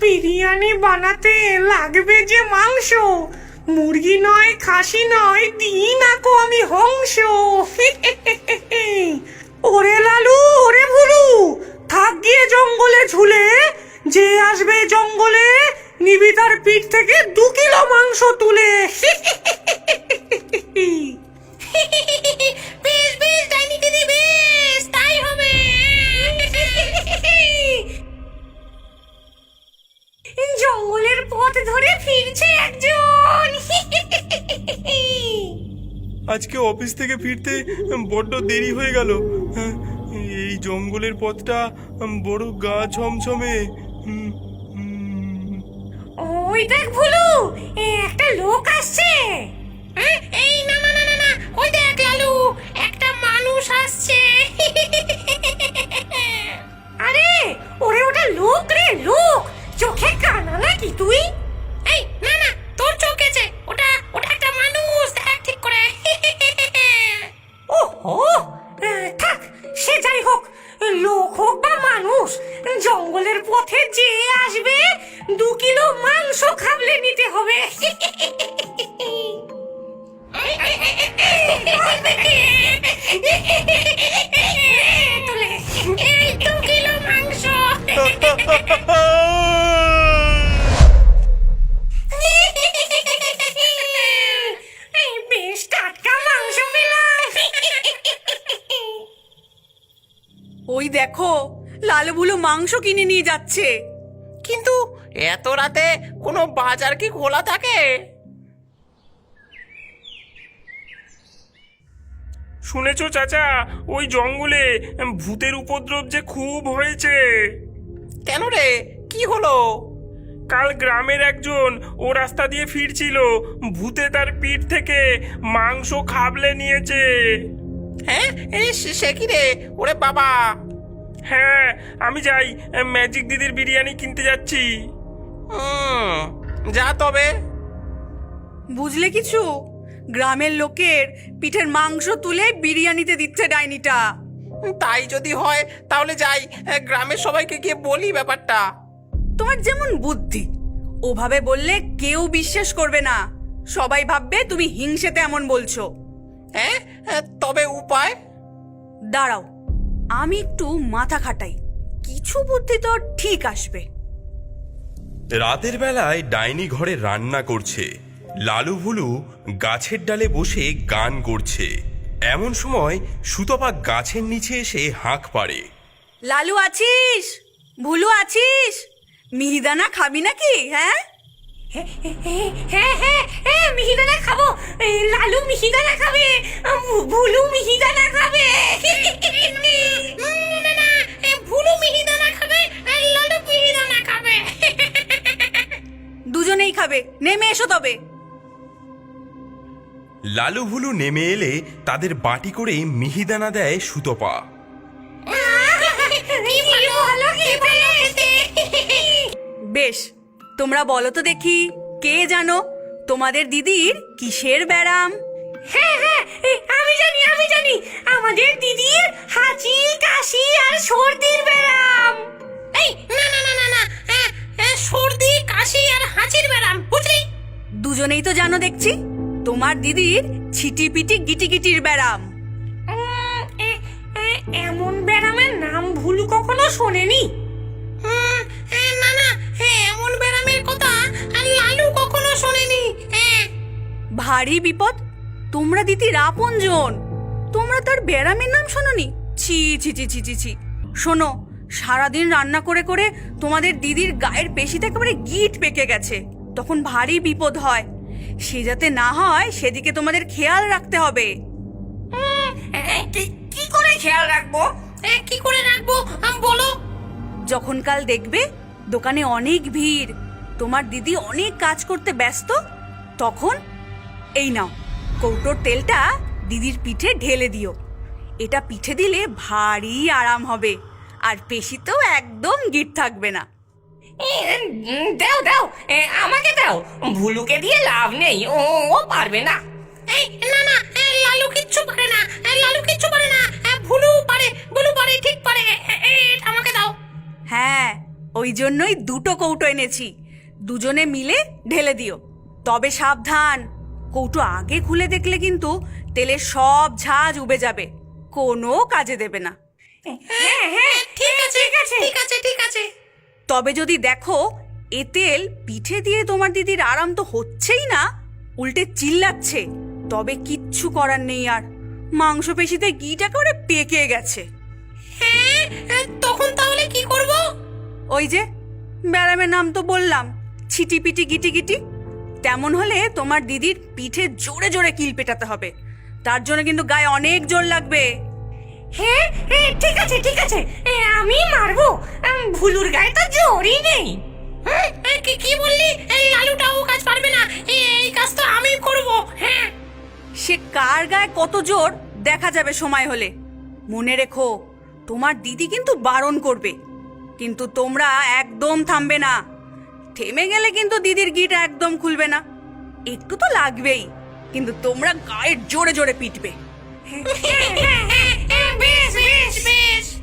বিরিয়ানি বানাতে লাগবে যে মাংস। মুরগি নয় খাসি নয় দিই না কো আমি হংস। ধরে ফিরছে একজন। আজকে অফিস থেকে ফিরতে বড্ড দেরি হয়ে গেল। হ্যাঁ, এই জঙ্গলের পথটা বড় গা ছমছমে। ওই দেখ ভুলু একটা লোক আসছে। এই না না না না ওই দেখ লালু একটা মানুষ আসছে। লালবুলো মাংস কিনে নিয়ে যাচ্ছে। কিন্তু এত রাতে কোনো বাজার কি খোলা থাকে? শুনেছো চাচা ওই জঙ্গলে ভূতের উপদ্রব যে খুব হয়েছে। কেন রে? কি হলো? কাল গ্রামের একজন ও রাস্তা দিয়ে ফিরছিল ভূতে তার পিঠ থেকে মাংস খাবলে নিয়েছে। হ্যাঁ? সে কি রে? ওরে বাবা! হ্যাঁ আমি যাই। ম্যাজিক দিদির বিরিয়ানি কিনতে যাচ্ছি। হুম যা তবে। বুঝলে কিছু? গ্রামের লোকের পিঠের মাংস তুলে বিরিয়ানিতে দিচ্ছে ডাইনিটা। তাই যদি হয় তাহলে যাই। গ্রামের সবাইকে গিয়ে বলি ব্যাপারটা। তোমার যেমন বুদ্ধি ওভাবে বললে কেউ বিশ্বাস করবে না। সবাই ভাববে তুমি হিংসেতে এমন বলছো। হ্যাঁ তবে উপায়? দাঁড়াও আমি একটু মাথা খাটাই। কিছু বুদ্ধি তো ঠিক আসবে। রাতের বেলায় ডাইনি ঘরে রান্না করছে। লালু ভুলু গাছের ডালে বসে গান করছে। এমন সময় সুতপা গাছের নিচে এসে হাঁক পাড়ে। লালু আছিস? ভুলু আছিস? মিহিদানা খাবি নাকি হ্যাঁ? হ্যাঁ হ্যাঁ হ্যাঁ মিহিদানা খাব। লালু মিহিদানা খাবে। ভুলু মিহিদানা দুজনেই খাবে। নেমে এসো তবে। লালু ভুলু নেমে এলে তাদের বাটি করে মিহিদানা দেয় সুতপা। বেশ তোমরা বলো তো দেখি কে জানো তোমাদের দিদির কিসের ব্যারাম? হ্যাঁ হ্যাঁ আমি জানি আমি জানি। আমাদের দিদির হাঁচি কাশি। দুজনেই তো জানো দেখছি। তোমার দিদির ছিটিপিটি গিটিগিটির ব্যারাম। উম, এ- এ- এমন ব্যায়ামের নাম ভুলু কখনো শোনেনি? হুম, না না হ্যাঁ এমন ব্যারামের কথা আর লালু কখনো শোনেনি হ্যাঁ ভারী বিপদ তোমরা দিদির আপনজন তোমরা তার ব্যারামের নাম শোনোনি? ছি ছি ছি ছি ছি ছি। শোনো সারাদিন রান্না করে করে তোমাদের দিদির গায়ের পেশিতে একেবারে গিট পেকে গেছে। তখন ভারী বিপদ হয়। সে যাতে না হয় সেদিকে তোমাদের খেয়াল রাখতে হবে। কি- করে খেয়াল রাখব? কি করে রাখব? আম, বলো। যখন কাল দেখবে দোকানে অনেক ভিড় তোমার দিদি অনেক কাজ করতে ব্যস্ত তখন এই নাও কৌটোর তেলটা দিদির পিঠে ঢেলে দিও। এটা পিঠে দিলে ভারী আরাম হবে আর পেশিতেও একদম গিট থাকবে না। দাও দাও আমাকে দাও। ভুলুকে দিয়ে লাভ নেই ও ও পারবে না। না না লালু কিচ্ছু পারে না লালু কিচ্ছু পারে না এ, ভুলু পারে ভুলু পারে ঠিক পারে আমাকে দাও। হ্যাঁ ওই ওই জন্যই দুটো কৌটো এনেছি। দুজনে মিলে ঢেলে দিও। তবে সাবধান কৌটো আগে খুলে দেখলে কিন্তু তেলের সব ঝাঁজ উবে যাবে কোনো কাজে দেবে না। হ্যাঁ হ্যাঁ ঠিক আছে ঠিক আছে ঠিক আছে ঠিক আছে। তবে যদি দেখো এ তেল পিঠে দিয়ে তোমার দিদির আরাম তো হচ্ছেই না। উল্টে চিল্লাচ্ছে। তবে কিচ্ছু করার নেই আর। মাংসপেশিতে গিটা করে পেকে গেছে। তখন তাহলে কি করব? ওই যে ব্যারামের নাম তো বললাম। ছিটিপিটি গিটি গিটি। তেমন হলে তোমার দিদির পিঠে জোরে জোরে কিল পেটাতে হবে। তার জন্য কিন্তু গায়ে অনেক জোর লাগবে। হ্যাঁ হ্যাঁ ঠিক আছে ঠিক আছে। এ, আমি মারবো। ভুলুর গায়ে তো জোরই নেই। হ্যাঁ, কি কি বললি? এই লালুটাও কাজ পারবে না। এই এই কাজ তো আমি করব। হ্যাঁ। সে কার গায়ে কত জোর? দেখা যাবে সময় হলে। মনে রেখো তোমার দিদি কিন্তু বারণ করবে। কিন্তু তোমরা একদম থামবে না। থেমে গেলে কিন্তু দিদির গিটা একদম খুলবে না। একটু তো লাগবেই। কিন্তু তোমরা গায়ের জোরে জোরে পিটবে। হ্যাঁ, হ্যাঁ, হ্যাঁ, bis, bis, bis.